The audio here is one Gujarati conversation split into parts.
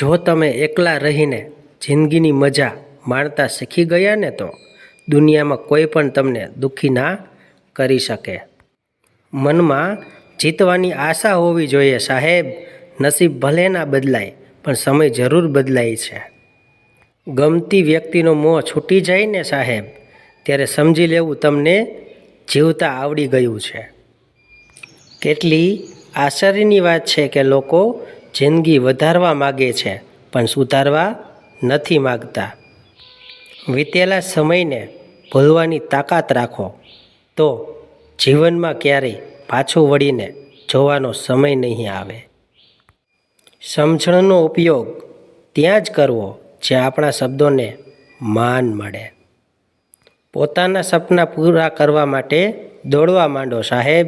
જો તમે એકલા રહીને જિંદગીની મજા માણતા શીખી ગયા ને તો દુનિયામાં કોઈ પણ તમને દુઃખી ના કરી શકે. મનમાં જીતવાની આશા હોવી જોઈએ સાહેબ. નસીબ ભલે ના બદલાય, પણ સમય જરૂર બદલાય છે. ગમતી વ્યક્તિનો મોં છૂટી જાય ને સાહેબ, ત્યારે સમજી લેવું તમને જીવતા આવડી ગયું છે. કેટલી આશ્ચર્યની વાત છે કે લોકો જિંદગી વધારવા માગે છે, પણ સુધારવા નથી માગતા. વીતેલા સમયને ભૂલવાની તાકાત રાખો, તો જીવનમાં ક્યારેય પાછું વળીને જોવાનો સમય નહીં આવે. સમજણનો ઉપયોગ ત્યાં જ કરવો, જ્યાં આપણા શબ્દોને માન મળે. પોતાના સપના પૂરા કરવા માટે દોડવા માંડો સાહેબ,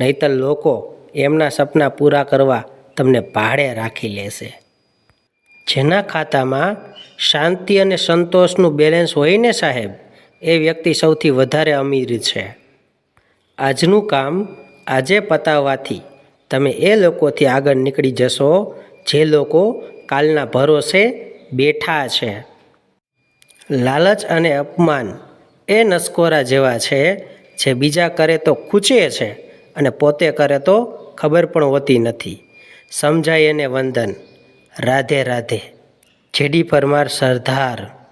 નહીતર લોકો એમના સપના પૂરા કરવા તમને ભાડે રાખી લેશે. જેના ખાતામાં શાંતિ અને સંતોષનું બેલેન્સ હોય ને સાહેબ, એ વ્યક્તિ સૌથી વધારે અમીર છે. આજનું કામ આજે પતાવવાથી તમે એ લોકોથી આગળ નીકળી જશો જે લોકો કાલના ભરોસે બેઠા છે. લાલચ અને અપમાન એ નસકોરા જેવા છે, જે બીજા કરે તો ખૂચે છે અને પોતે કરે તો ખબર પણ હોતી નથી. સમજાય એને વંદન. રાધે રાધે. જેડી પરમાર સરદાર.